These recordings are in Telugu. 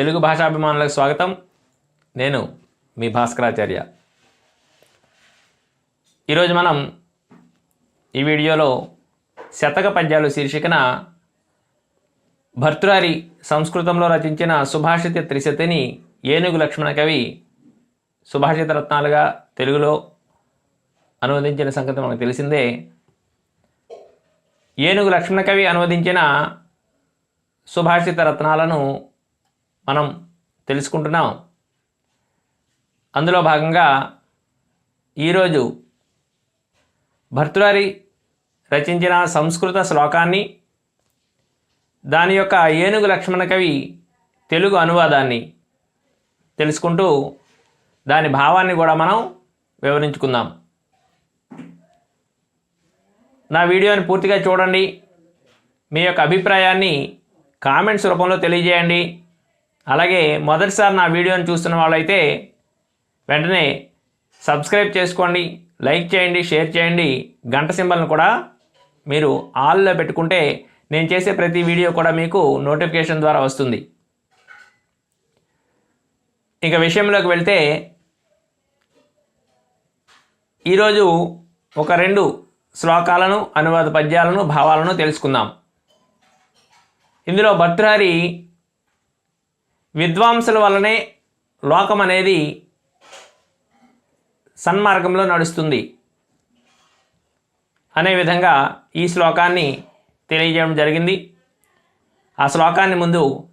తెలుగు భాషాభిమానులకు స్వాగతం. నేను మీ భాస్కరాచార్య. ఈరోజు మనం ఈ వీడియోలో శతక పద్యాలు శీర్షికన భర్తృహరి సంస్కృతంలో రచించిన సుభాషిత త్రిశతిని ఏనుగు లక్ష్మణ కవి సుభాషిత రత్నాలుగా తెలుగులో అనువదించిన సంగతి మనకు తెలిసిందే. ఏనుగు లక్ష్మణ కవి అనువదించిన సుభాషిత రత్నాలను మనం తెలుసుకుంటున్నాం. అందులో భాగంగా ఈరోజు భర్తృహరి రచించిన సంస్కృత శ్లోకాన్ని దాని యొక్క ఏనుగు లక్ష్మణ కవి తెలుగు అనువాదాన్ని తెలుసుకుంటూ దాని భావాన్ని కూడా మనం వివరించుకుందాం. నా వీడియోని పూర్తిగా చూడండి. మీ యొక్క అభిప్రాయాన్ని కామెంట్స్ రూపంలో తెలియజేయండి. అలాగే మొదటిసారి నా వీడియోని చూస్తున్న వాళ్ళైతే వెంటనే సబ్స్క్రైబ్ చేసుకోండి లైక్ చేయండి షేర్ చేయండి. గంట సింబల్ని కూడా మీరు ఆల్లో పెట్టుకుంటే నేను చేసే ప్రతి వీడియో కూడా మీకు నోటిఫికేషన్ ద్వారా వస్తుంది. ఇక విషయంలోకి వెళ్తే ఈరోజు ఒక రెండు శ్లోకాలను అనువాద పద్యాలను భావాలను తెలుసుకుందాం. ఇందులో భర్తృహరి విద్వాంసుల వల్లనే లోకం అనేది సన్మార్గంలో నడుస్తుంది. అనే విధంగా ఈ శ్లోకాన్ని తెలియజేయడం జరిగింది. ఆ శ్లోకాన్ని ముందు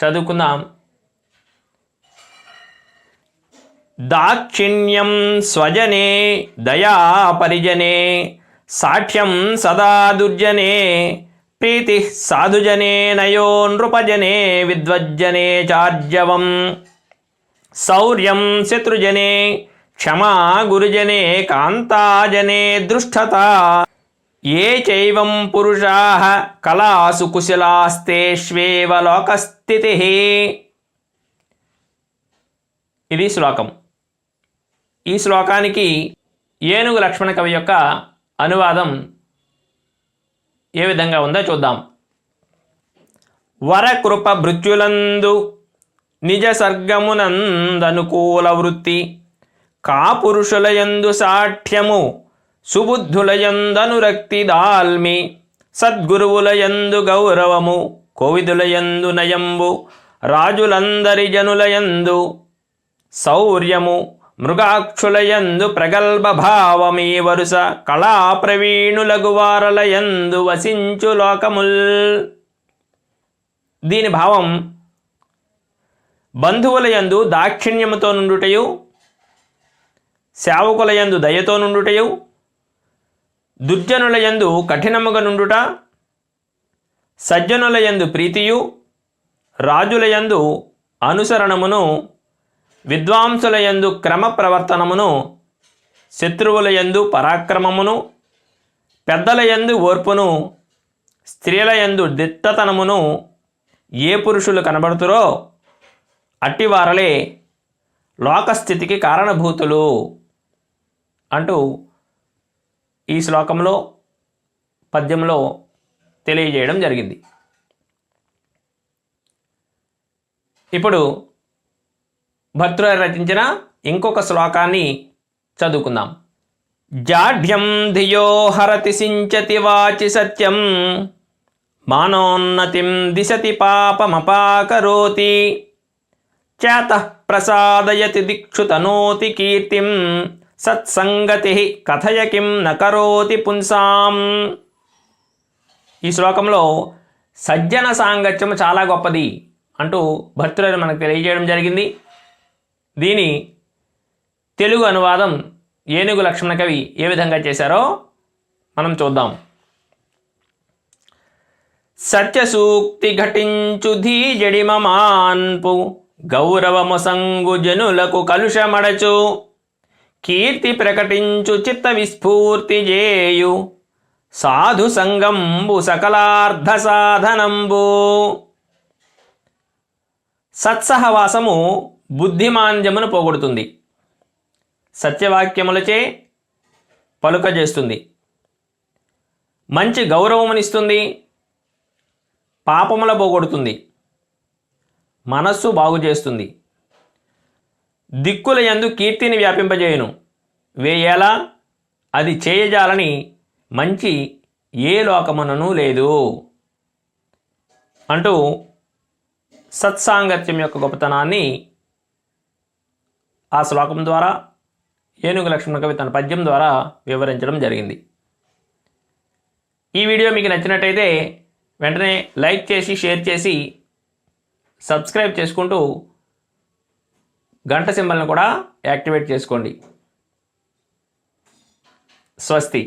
చదువుకుందాం. దాక్షిణ్యం స్వజనే దయా పరిజనే సాక్ష్యం సదా దుర్జనే ప్రీతి సాధుజనే నయో నృపజనే విద్వజ్జనే చార్జవం. శౌర్యం శత్రుజనే క్షమా గురుజనే కాంతాజనే దృష్టత. ఏ చైవం పురుషా కళాసు కుశలాస్తేష్వేవ లోకస్థితి. ఇది శ్లోకం. ఈ శ్లోకానికి ఏనుగు లక్ష్మణ కవి యొక్క అనువాదం ఏ విధంగా ఉందో చూద్దాం. వరకృప భృత్యులందు నిజ సర్గమునందనుకూల వృత్తి కాపురుషులయందు సాఠ్యము సుబుద్ధులయందనురక్తి దాల్మి సద్గురువులయందు గౌరవము కోవిదులయందు నయంబు రాజులందరి జనులయందు శౌర్యము మృగాక్షులయందు ప్రగల్భ భావమీ వరుస కళా వసించు లోకముల్. దీని భావం బంధువులయందు దాక్షిణ్యముతో నుండుటయు సేవకులయందు దయతో నుండుటయు దుర్జనులయందు కఠినముగా నుండుట సజ్జనులయందు ప్రీతియు రాజులయందు అనుసరణమును విద్వాంసుల యందు క్రమ ప్రవర్తనమును శత్రువుల యందు పరాక్రమమును పెద్దల యందు ఓర్పును స్త్రీల యందు దిట్టతనమును ఏ పురుషులు కనబడుతురో అట్టివారలే లోకస్థితికి కారణభూతులు అంటూ ఈ శ్లోకంలో పద్యంలో తెలియజేయడం జరిగింది. ఇప్పుడు భర్తృహరి రచించిన ఇంకొక శ్లోకాన్ని చదువుకుందాం. జాఢ్యం ధియో హరతి సించతి వాచి సత్యం మానోన్నతిం దిశతి పాపమపాకరోతి చేత ప్రసాదయతి దిక్షు తనోతి కీర్తిం సత్సంగతి కథయ కిం నకరోతి పుంసాం. ఈ శ్లోకంలో సజ్జన సాంగత్యం చాలా గొప్పది అంటూ భర్తృహరి మనకు తెలియజేయడం జరిగింది. దీని తెలుగు అనువాదం ఏనుగు లక్ష్మణ కవి ఏ విధంగా చేశారో మనం చూద్దాం. సత్యసూక్తి ఘటించు ధీజడిమమాన్పు గౌరవమొసంగు జనులకు కలుషమడచు కీర్తి ప్రకటించు చిత్త విస్ఫూర్తి జేయు సాధు సంగంబు సకలార్థ సాధనంబు. సత్సహవాసము బుద్ధిమాంద్యమును పోగొడుతుంది. సత్యవాక్యములచే పలుకజేస్తుంది. మంచి గౌరవమునిస్తుంది. పాపముల పోగొడుతుంది. మనస్సు బాగు చేస్తుంది దిక్కుల యందు కీర్తిని వ్యాపింపజేయును. వేయేలా అది చేయజాలని మంచి ఏ లోకమునను లేదు. అంటూ సత్సాంగత్యం యొక్క గొప్పతనాన్ని ఆ శ్లోకం ద్వారా ఏనుగు లక్ష్మణ కవి తన పద్యం ద్వారా వివరించడం జరిగింది. ఈ వీడియో మీకు నచ్చినట్టయితే వెంటనే లైక్ చేసి షేర్ చేసి సబ్స్క్రైబ్ చేసుకుంటూ గంట సింబల్ని కూడా యాక్టివేట్ చేసుకోండి. స్వస్తి.